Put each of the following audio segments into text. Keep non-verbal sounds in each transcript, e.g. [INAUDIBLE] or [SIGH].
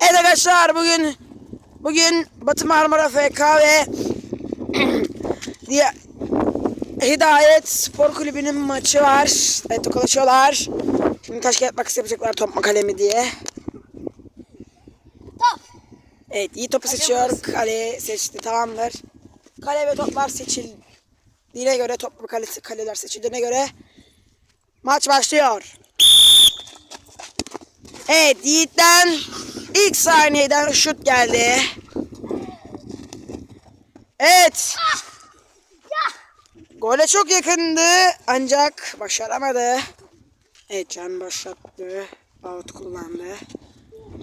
Evet arkadaşlar bugün bugün Batı Marmara FK ve [CLEARS THROAT] diye Hidayet Spor Kulübü'nün maçı var. Evet tokalaşıyorlar. Şimdi taş kağıt makas yapacaklar top mu kale mi diye. Top. Evet iyi topu seçiyor. Kale seçti tamamdır. Kale ve toplar seçildiğine göre top ve kale, kaleler seçildiğine göre maç başlıyor. Evet Yiğit'ten ilk saniyeden şut geldi. Evet. Gole çok yakındı ancak başaramadı. Evet Can başlattı. Out kullandı.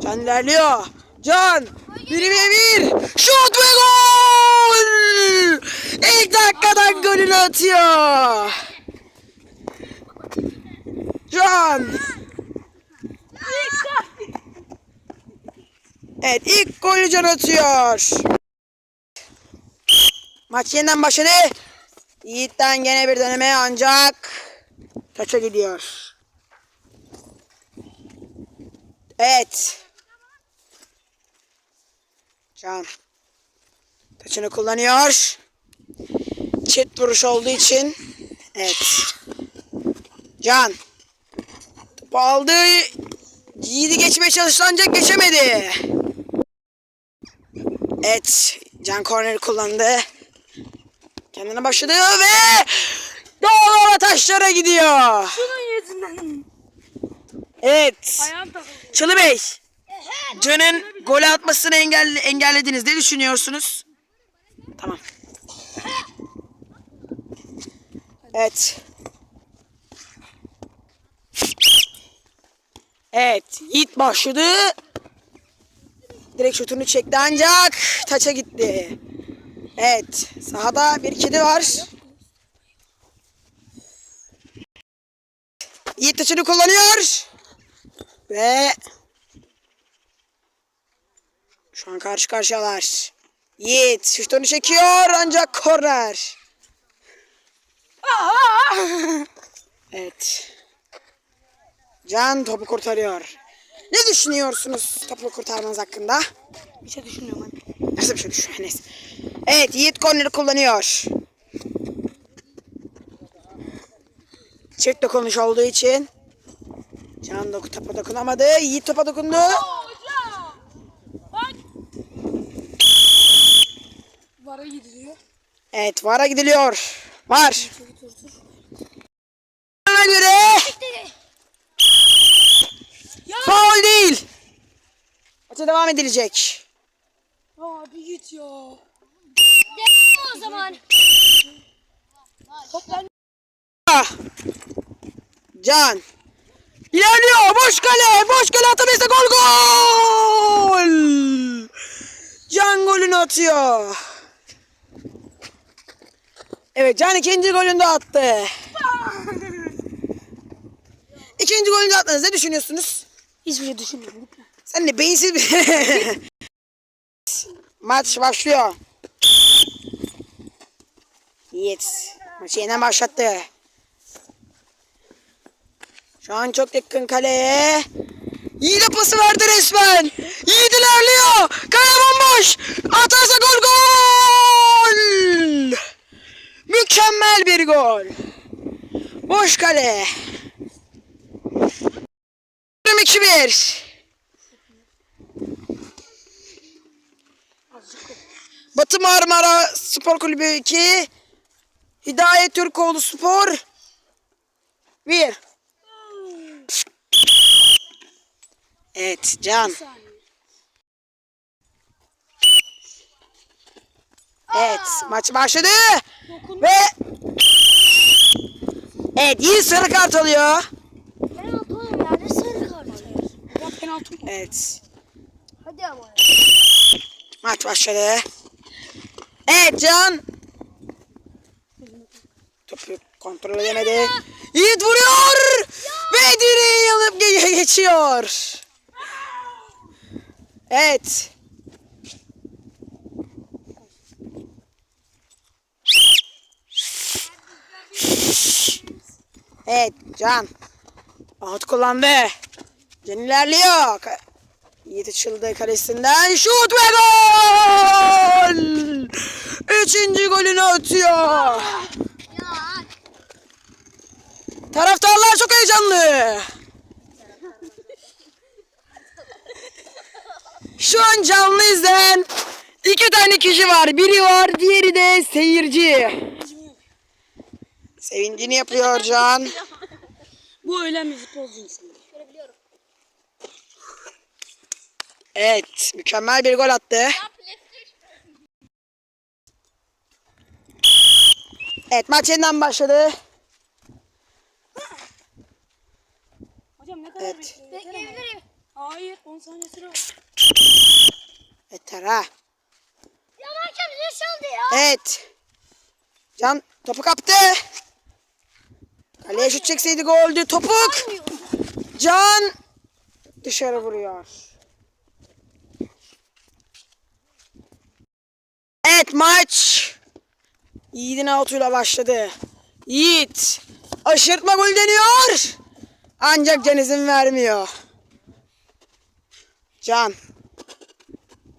Can ilerliyor. Can. Biri ve bir. Şut ve gol. İlk dakikadan golünü atıyor. Can. Evet ilk golü Can atıyor. Maç yeniden başladı. Yiğit'ten gene bir deneme ancak taça gidiyor. Evet. Can. Taçını kullanıyor. Çift vuruş olduğu için. Evet. Can. Topu aldı. Yiğit'i geçmeye çalıştı ancak geçemedi. Evet. Can korneri kullandı. Kendine başladı ve doğru taşlara gidiyor. Bunun yüzünden. Evet. Çalı Bey. Can'ın gol atmasını engelle, engellediniz. Ne düşünüyorsunuz? Tamam. Evet. Evet. Yiğit başladı. Direkt şutunu çekti ancak taça gitti. Evet. Sahada bir kedi var. Yiğit taçını kullanıyor. Ve şu an karşı karşıyalar. Yiğit şutunu çekiyor ancak korner. [LAUGHS] Evet. Can topu kurtarıyor. Ne düşünüyorsunuz topu kurtarmanız hakkında? Bir şey düşünmüyorum hadi. Nasıl bir şey düşünüyorsunuz? Evet Yiğit korneri kullanıyor. Çift dokunuş olduğu için Can doku topa dokunamadı. Yiğit topa dokundu. Vara gidiliyor. Evet VAR'a gidiliyor. Var. Ona göre. Faul değil. Maça devam edilecek. Abi git ya. o zaman. Hop ben. Ah. Can. İlerliyor. Boş kale. Boş kale atamıyorsa gol gol. Can golünü atıyor. Evet Can ikinci golünü de attı. [LAUGHS] İkinci golünü de attınız. Ne düşünüyorsunuz? Hiçbir şey düşünmüyorum. Gitme. Sen de beyinsiz bir... [LAUGHS] Maç başlıyor. Yiğit. Maçı yeniden başlattı. Şu an çok yakın kaleye. Yiğit'e pası verdi resmen. Yiğit ilerliyor. Kale bomboş. Atarsa gol gol. Mükemmel bir gol. Boş kale. 22-1. Batı Marmara Spor Kulübü 2 Hidayet Türkoğlu Spor 1 Evet Can. Evet maç başladı. Ve Evet iyi sarı kart alıyor Penaltı oğlum ya ne sarı kart. Ya penaltı. Evet. Hadi ama. maç başladı. Evet Can. Topu kontrol edemedi Yiğit vuruyor. Ve direği alıp ge- geçiyor. Evet. Evet Can. Out kullandı. Can ilerliyor. Yiğit açıldı kalesinden. Şut ve gol! Üçüncü golünü atıyor. Taraftarlar çok heyecanlı. Şu an canlı izleyen iki tane kişi var. Biri var, diğeri de seyirci. Sevincini yapıyor Can. Bu öyle mi futbolcu Evet, mükemmel bir gol attı. Evet, maç yeniden başladı. Hocam ne kadar Evet. bekliyor? Bekleyebilirim. Hayır 10 saniye süre var. Yeter ha. Ya hakem çaldı ya. Evet. Can topu kaptı. Kaleye şut çekseydi goldü. Topuk. Can dışarı vuruyor. Evet maç Yiğit'in outuyla başladı. Yiğit aşırtma gol deniyor. Ancak Can izin vermiyor. Can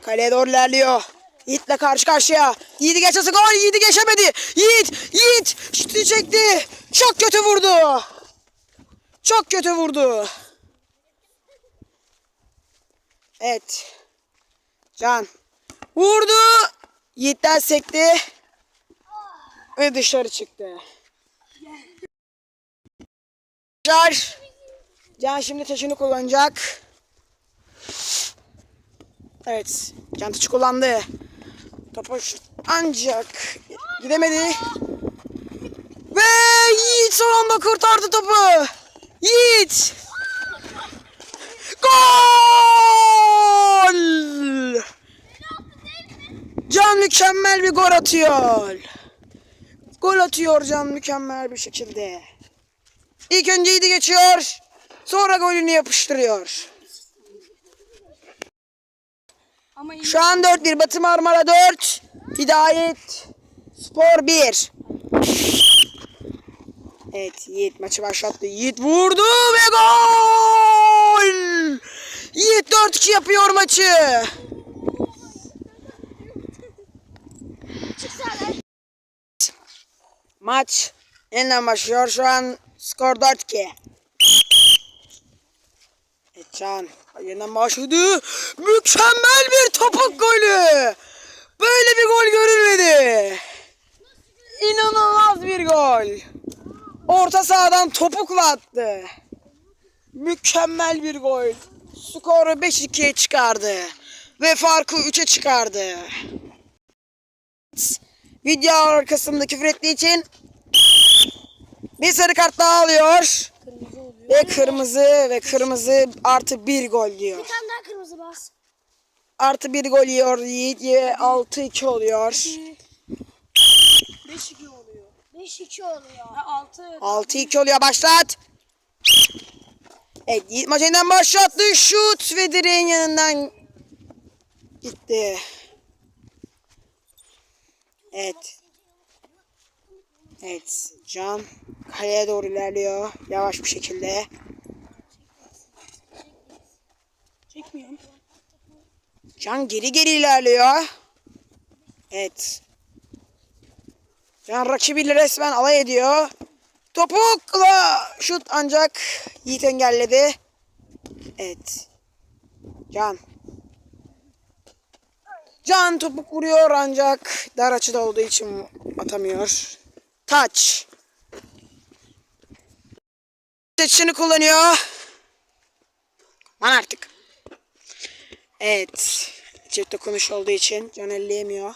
Kaleye doğru ilerliyor. Yiğit'le karşı karşıya. Yiğit'i geçesi gol. Yiğit'i geçemedi. Yiğit, Yiğit şutu çekti. Çok kötü vurdu. Çok kötü vurdu. Evet. Can. Vurdu. Yiğit'ten sekti. Ve dışarı çıktı. Can. Can şimdi taşını kullanacak. Evet. Can taşı kullandı. Şut- ancak gidemedi. Ve Yiğit son anda kurtardı topu. Yiğit. Gol! Can mükemmel bir gol atıyor. Gol atıyor Can mükemmel bir şekilde. İlk önce Yiğit'i geçiyor. Sonra golünü yapıştırıyor. İyi. Şu an 4-1 Batı Marmara 4. Hidayet Spor 1. Evet Yiğit maçı başlattı. Yiğit vurdu ve gol! Yiğit 4-2 yapıyor maçı. Maç yeniden başlıyor. Şu an skor 4-2. Evet Can yeniden başladı. Mükemmel bir topuk golü. Böyle bir gol görülmedi. İnanılmaz bir gol. Orta sahadan topukla attı. Mükemmel bir gol. Skoru 5-2'ye çıkardı. Ve farkı 3'e çıkardı. Video arkasında küfür ettiği için bir sarı kart daha alıyor. Kırmızı oluyor. Ve kırmızı ve kırmızı artı bir gol diyor. Bir tane daha kırmızı bas. Artı bir gol yiyor Yiğit. 6-2 oluyor. 5-2 oluyor. 5-2 oluyor. Ha 6. 6-2 oluyor. Başlat. Evet Yiğit maç yeniden başlattı. Şut ve direğin yanından gitti. Evet. Evet. Can kaleye doğru ilerliyor. Yavaş bir şekilde. Çekmiyorum. Can geri geri ilerliyor. Evet. Can rakibiyle resmen alay ediyor. Topukla şut ancak Yiğit engelledi. Evet. Can. Can topuk vuruyor ancak dar açıda olduğu için atamıyor. Taç. Taçını kullanıyor. Aman artık. Evet. Çift dokunuş olduğu için Can elleyemiyor.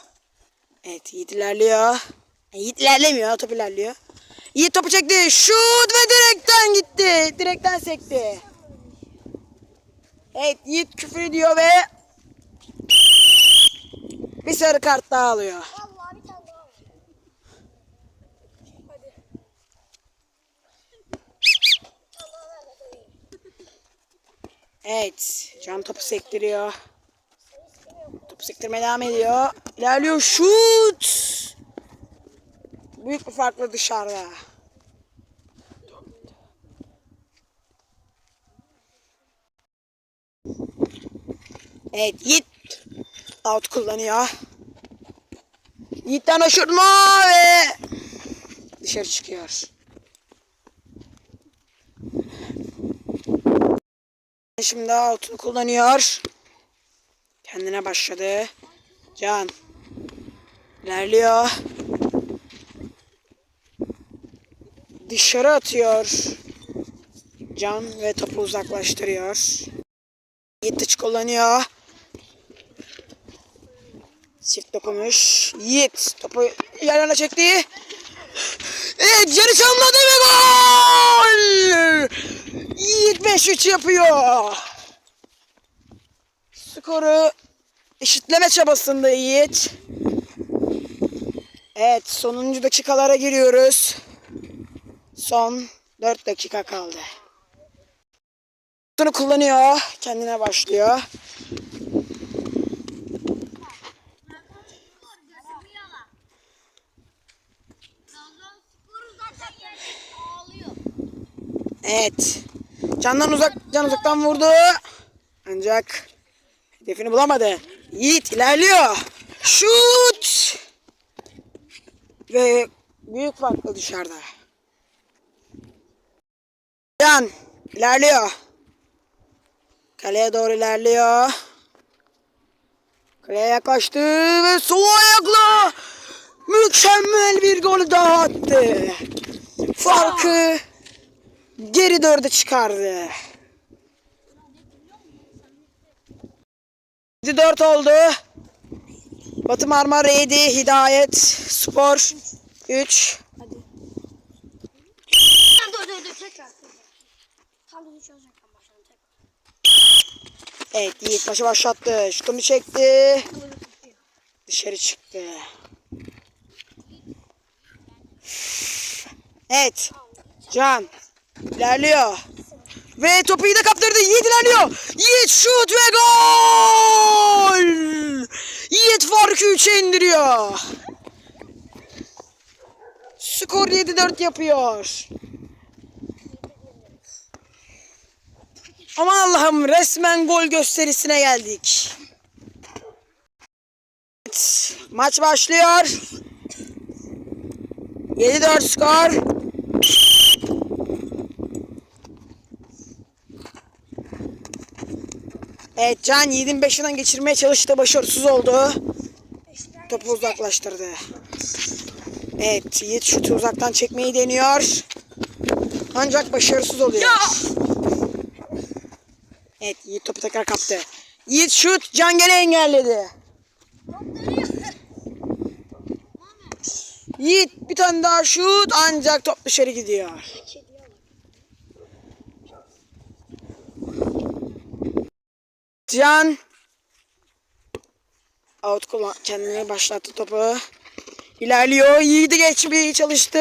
Evet Yiğit ilerliyor. E, Yiğit ilerlemiyor. Top ilerliyor. Yiğit topu çekti. Şut ve direkten gitti. Direkten sekti. Evet Yiğit küfür ediyor ve bir sarı kart daha alıyor. Vallahi bir tane daha var. Evet. Can topu sektiriyor. Topu sektirmeye devam ediyor. İlerliyor. Şut. Büyük bir farklı dışarıda. Evet Yiğit out kullanıyor. Yiğit'ten aşırma ve dışarı çıkıyor. Şimdi out'unu kullanıyor. Kendine başladı. Can. İlerliyor. Dışarı atıyor. Can ve topu uzaklaştırıyor. Yiğit kullanıyor. Çift dokumuş. Yiğit topu yerine çekti. Evet Can'ı çalmadı ve gol! Yiğit 5-3 yapıyor. Skoru eşitleme çabasında Yiğit. Evet sonuncu dakikalara giriyoruz. Son 4 dakika kaldı. Bunu kullanıyor. Kendine başlıyor. Evet. Candan uzak, can uzaktan vurdu. Ancak hedefini bulamadı. Yiğit ilerliyor. Şut! Ve büyük farklı dışarıda. Can ilerliyor. Kaleye doğru ilerliyor. Kaleye yaklaştı ve sol ayakla mükemmel bir gol daha attı. Farkı geri dörde çıkardı. 7-4 oldu. Batı Marmara 7, Hidayet Spor 3. Hadi. Dur dur dur tekrar. Tam düzgün çözecektim başlayalım tekrar. Evet Yiğit maçı başlattı. Şutunu çekti. Dışarı çıktı. Evet. Can. İlerliyor. Ve topu iyi de kaptırdı. Yiğit ilerliyor. Yiğit şut ve gol. Yiğit farkı 3'e indiriyor. Skor 7-4 yapıyor. Aman Allah'ım resmen gol gösterisine geldik. Evet, maç başlıyor. 7-4 skor. Evet Can Yiğit'in beşinden geçirmeye çalıştı. Başarısız oldu. Topu uzaklaştırdı. Evet Yiğit şutu uzaktan çekmeyi deniyor. Ancak başarısız oluyor. Evet Yiğit topu tekrar kaptı. Yiğit şut Can gene engelledi. Yiğit bir tane daha şut ancak top dışarı gidiyor. Can out kullan kendine başlattı topu. İlerliyor. Yiğit'i geçmeye çalıştı.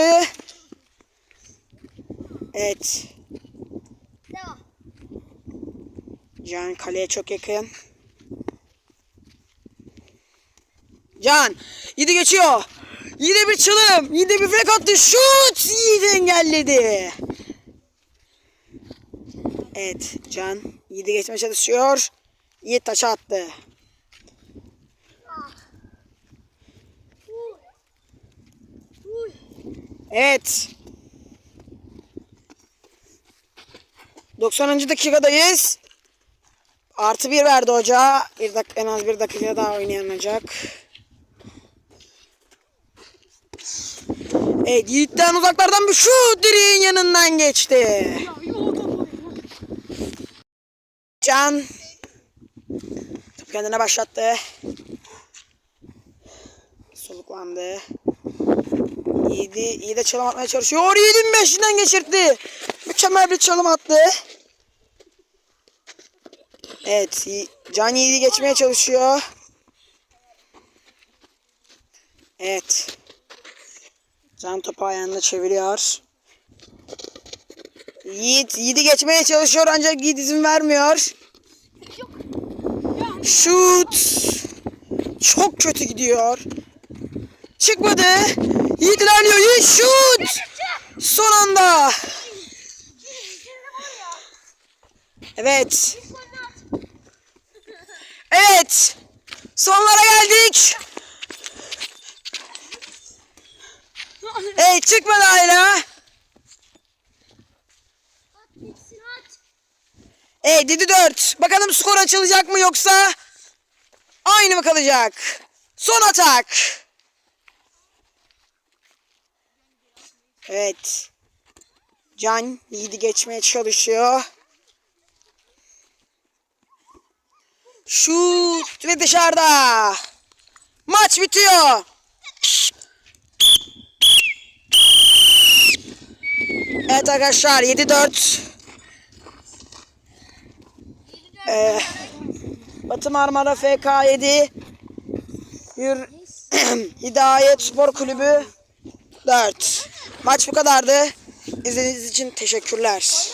Evet. Devam. Can kaleye çok yakın. Can. Yiğit'i geçiyor. Yiğit'e bir çalım. Yiğit'e bir fake attı. Şut. Yiğit engelledi. Evet. Can. Yiğit'i geçmeye çalışıyor. Yiğit taça attı. Evet. 90. dakikadayız. Artı bir verdi hoca. Bir dak en az bir dakika daha oynayanacak. Evet Yiğit'ten uzaklardan bir şut direğin yanından geçti. Can. Kendine başlattı. Soluklandı. Yiğit'i iyi de çalım atmaya çalışıyor. Yiğit'in beşinden geçirdi. Mükemmel bir çalım attı. Evet. Can Yiğit'i geçmeye çalışıyor. Evet. Can topu ayağında çeviriyor. Yiğit, Yiğit'i geçmeye çalışıyor ancak Yiğit izin vermiyor. Şut. Çok kötü gidiyor. Çıkmadı. Yiğit ilerliyor. Yiğit şut. Son anda. Evet. Evet Evet. Sonlara geldik. Hey çıkmadı hala. Hey dedi 4. Bakalım skor açılacak mı yoksa aynı mı kalacak? Son atak. Evet. Can Yiğit'i geçmeye çalışıyor. Şut ve dışarıda. Maç bitiyor. Evet arkadaşlar 7-4. Ee, Batı Marmara FK7 Hür [CLEARS THROAT] Hidayet Spor Kulübü 4. Maç bu kadardı. İzlediğiniz için teşekkürler.